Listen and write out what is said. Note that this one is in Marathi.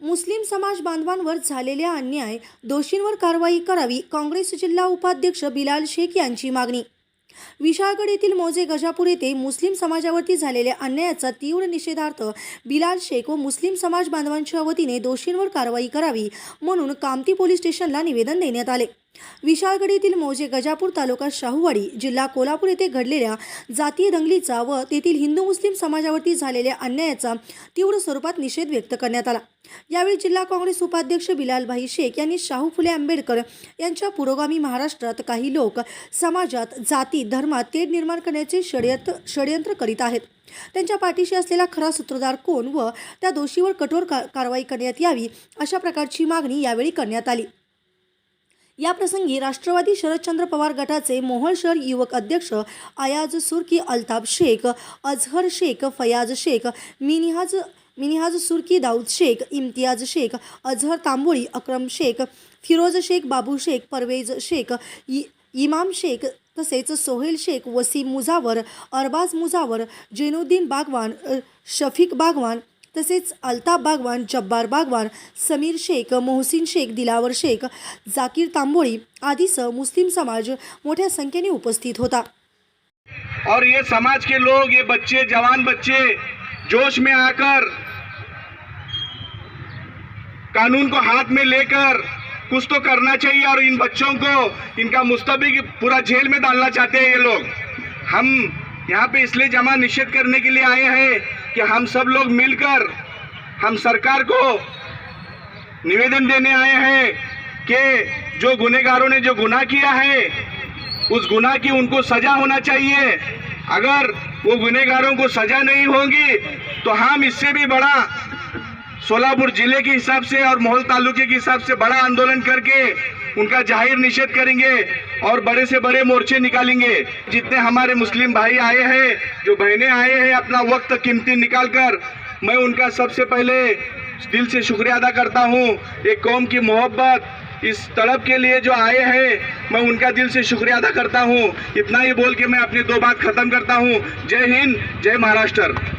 मुस्लिम समाज बांधवांवर झालेल्या अन्याय दोषींवर कारवाई करावी काँग्रेस जिल्हा उपाध्यक्ष बिलाल शेख यांची मागणी. विशाळगड येथील मोजे गजापूर येथे मुस्लिम समाजावरती झालेल्या अन्यायाचा तीव्र निषेधार्थ बिलाल शेख व मुस्लिम समाज बांधवांच्या वतीने दोषींवर कारवाई करावी म्हणून कामती पोलीस स्टेशनला निवेदन देण्यात आले. विशाळगड येथील मौजे गजापूर तालुका शाहूवाडी जिल्हा कोल्हापूर येथे घडलेल्या जातीय दंगलीचा व तेथील हिंदू मुस्लिम समाजावरती झालेल्या अन्यायाचा तीव्र स्वरूपात निषेध व्यक्त करण्यात आला. यावेळी जिल्हा काँग्रेस उपाध्यक्ष बिलालभाई शेख यांनी शाहू फुले आंबेडकर यांच्या पुरोगामी महाराष्ट्रात काही लोक समाजात जाती धर्मात तेढ निर्माण करण्याचे षडयंत्र षडयंत्र करीत आहेत. त्यांच्या पाठीशी असलेला खरा सूत्रधार कोण व त्या दोषीवर कठोर कारवाई करण्यात यावी अशा प्रकारची मागणी यावेळी करण्यात आली. याप्रसंगी राष्ट्रवादी शरदचंद्र पवार गटाचे मोहोळ शहर युवक अध्यक्ष अयाज सुर्की अल्ताफ शेख अझहर शेख फयाज शेख मिनिहाज मिनिहाज सुर्की दाऊद शेख इम्तियाज शेख अझहर तांबोळी अक्रम शेख फिरोज शेख बाबू शेख परवेज शेख इ इमाम शेख तसेच सोहेल शेख वसीम मुजावर अरबाज मुजावर जेनुद्दीन बागवान शफीक बागवान तसेच अल्ताफ बागवान जब्बार बागवान समीर शेख मोहसिन शेख दिलावर शेख जाकीर तांबोळी आदीसह मुस्लिम समाज मोठ्या संख्येने उपस्थित होता. और ये समाज के लोग ये बच्चे जवान बच्चे जोश में आकर कानून को हाथ में लेकर कुछ तो करना चाहिए और इन बच्चों को इनका मुस्तबिक पूरा जेल में डालना चाहते हैं ये लोग। हम यहाँ पे इसलिए जमा निषेध करने के लिए आए हैं कि हम सब लोग मिलकर हम सरकार को निवेदन देने आए हैं कि जो गुनेगारों ने जो गुनाह किया है, उस गुनाह की उनको सजा होना चाहिए। अगर वो गुनेगारों को सजा नहीं होगी तो हम इससे भी बड़ा सोलापुर ज़िले के हिसाब से और मोहल तालुके के हिसाब से बड़ा आंदोलन करके उनका ज़ाहिर निषेध करेंगे और बड़े से बड़े मोर्चे निकालेंगे। जितने हमारे मुस्लिम भाई आए हैं, जो बहनें आए हैं अपना वक्त, कीमती निकाल कर मैं उनका सबसे पहले दिल से शुक्रिया अदा करता हूँ। एक कौम की मोहब्बत इस तड़प के लिए जो आए हैं, मैं उनका दिल से शुक्रिया अदा करता हूँ। इतना ही बोल के मैं अपनी दो बात खत्म करता हूँ। जय हिंद, जय महाराष्ट्र।